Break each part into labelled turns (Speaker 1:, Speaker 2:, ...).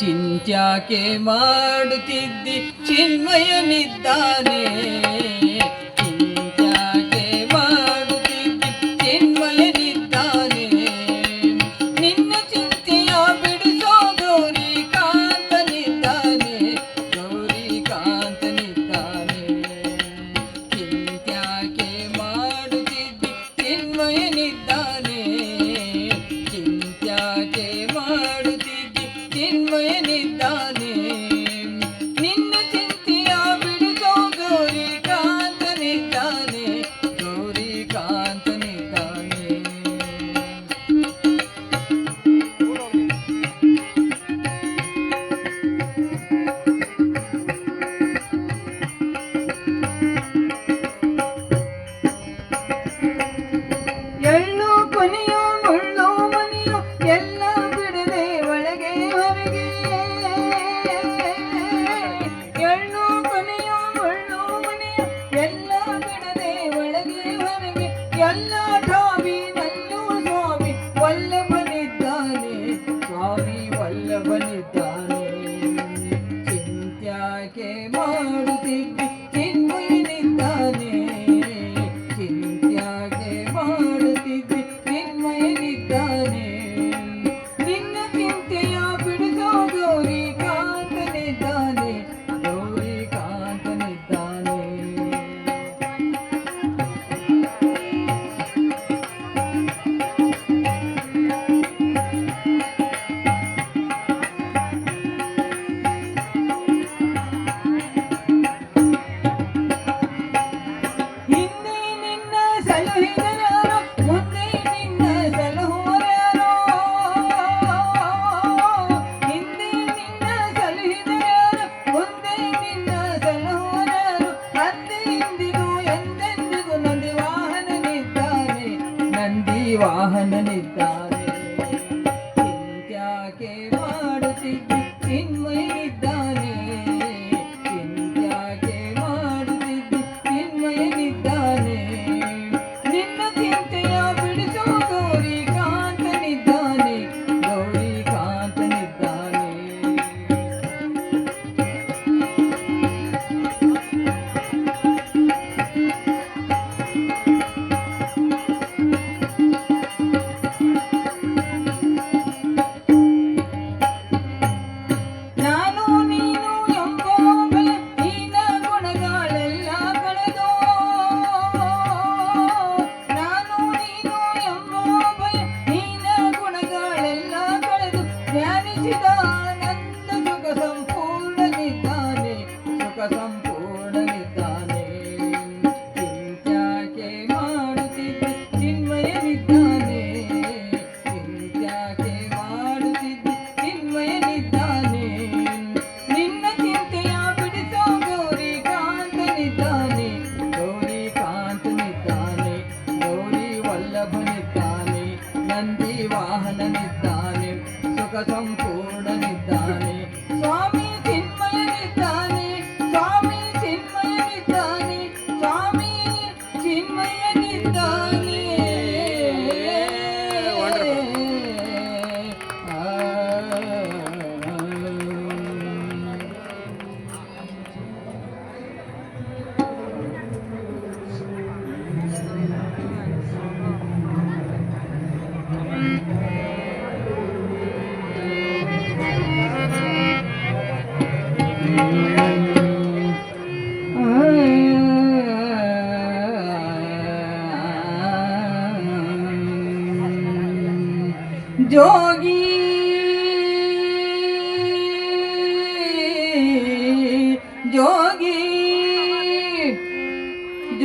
Speaker 1: ಚಿಂತ್ಯಾಕೆ ಮಾಡುತ್ತಿದ್ದಿ? ಚಿನ್ಮಯನಿದ್ದಾನೆ. Hello.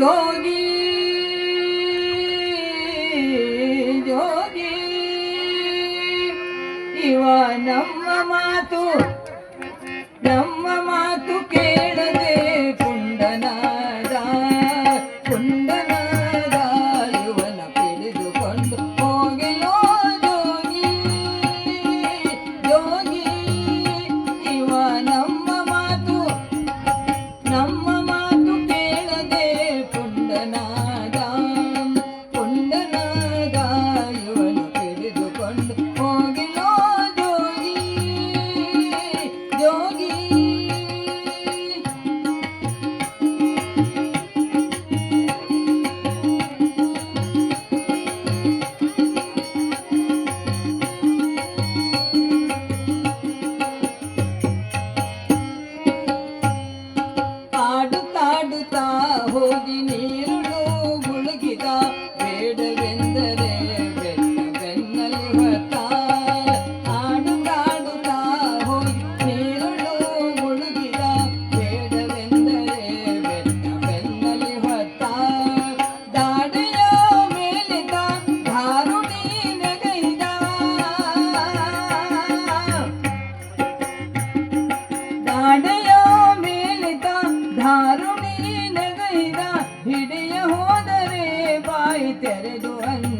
Speaker 1: yogi ಧಾರುಣಿ ನಗೈದ ಹಿಡಿಯ ಹೋದರೆ ಬಾಯಿ ತೆರೆದು ಅಂಜಿಸಿದ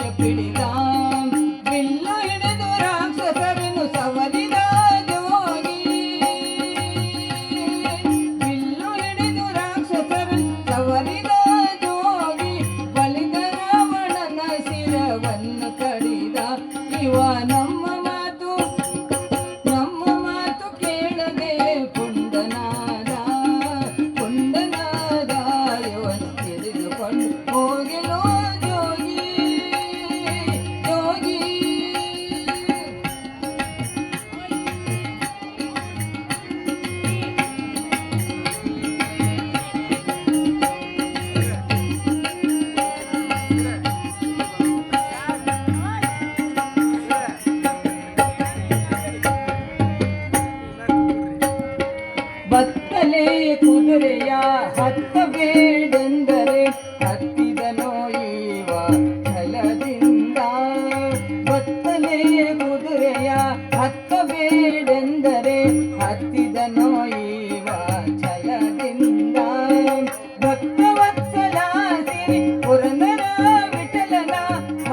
Speaker 1: a pretty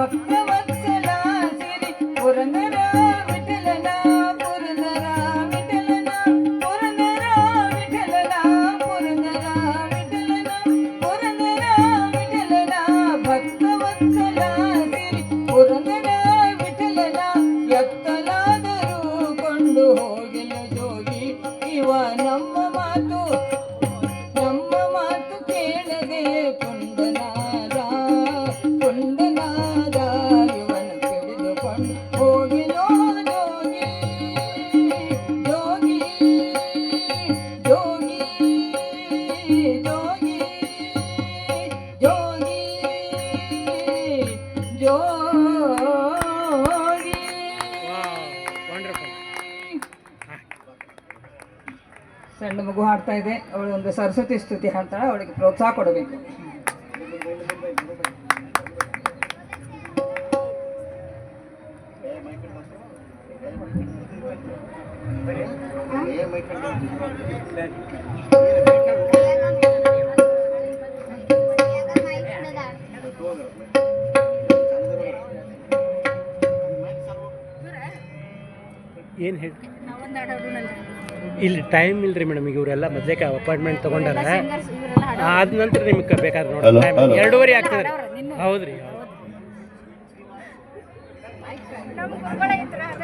Speaker 1: ಭಕ್ತವತ್ಸಲ ಸಿರಿ ಪುರಂದರ ವಿಠಲನ ಪುರಂದರ ವಿಠಲನ ಪುರಂದರ ವಿಠಲನ ಪುರಂದರ ವಿಠಲನ ಪುರಂದರ ವಿಠಲನ ಭಕ್ತವತ್ಸಲ ಸಿರಿ ಪುರಂದರ ವಿಠಲನ ಎತ್ತಲಾದರೂ ಕೊಂಡು ಹೋಗಿಲ್ಲ ಜೋಗಿ ಇವ ನಮ್ಮ ಮಗು ಇದೆ. ಅವಳು ಒಂದು ಸರಸ್ವತಿ ಸ್ತುತಿ ಅಂತ ಅವಳಿಗೆ ಪ್ರೋತ್ಸಾಹ ಕೊಡಬೇಕು.
Speaker 2: ಏನು ಹೇಳಿ ಇಲ್ಲಿ ಟೈಮ್ ಇಲ್ರಿ ಮೇಡಮ್ ಈಗ ಇವರೆಲ್ಲ ಮೊದಲೇ ಅಪಾಯಿಂಟ್ಮೆಂಟ್ ತಗೊಂಡಾರ ಆದ ನಂತರ ನಿಮ್ಗೆ ಬೇಕಾದ್ರೆ ನೋಡಿ. ಎರಡೂವರೆ ಆಗ್ತದೆ. ರೀ ಹೌದ್ರಿ ಹೌದು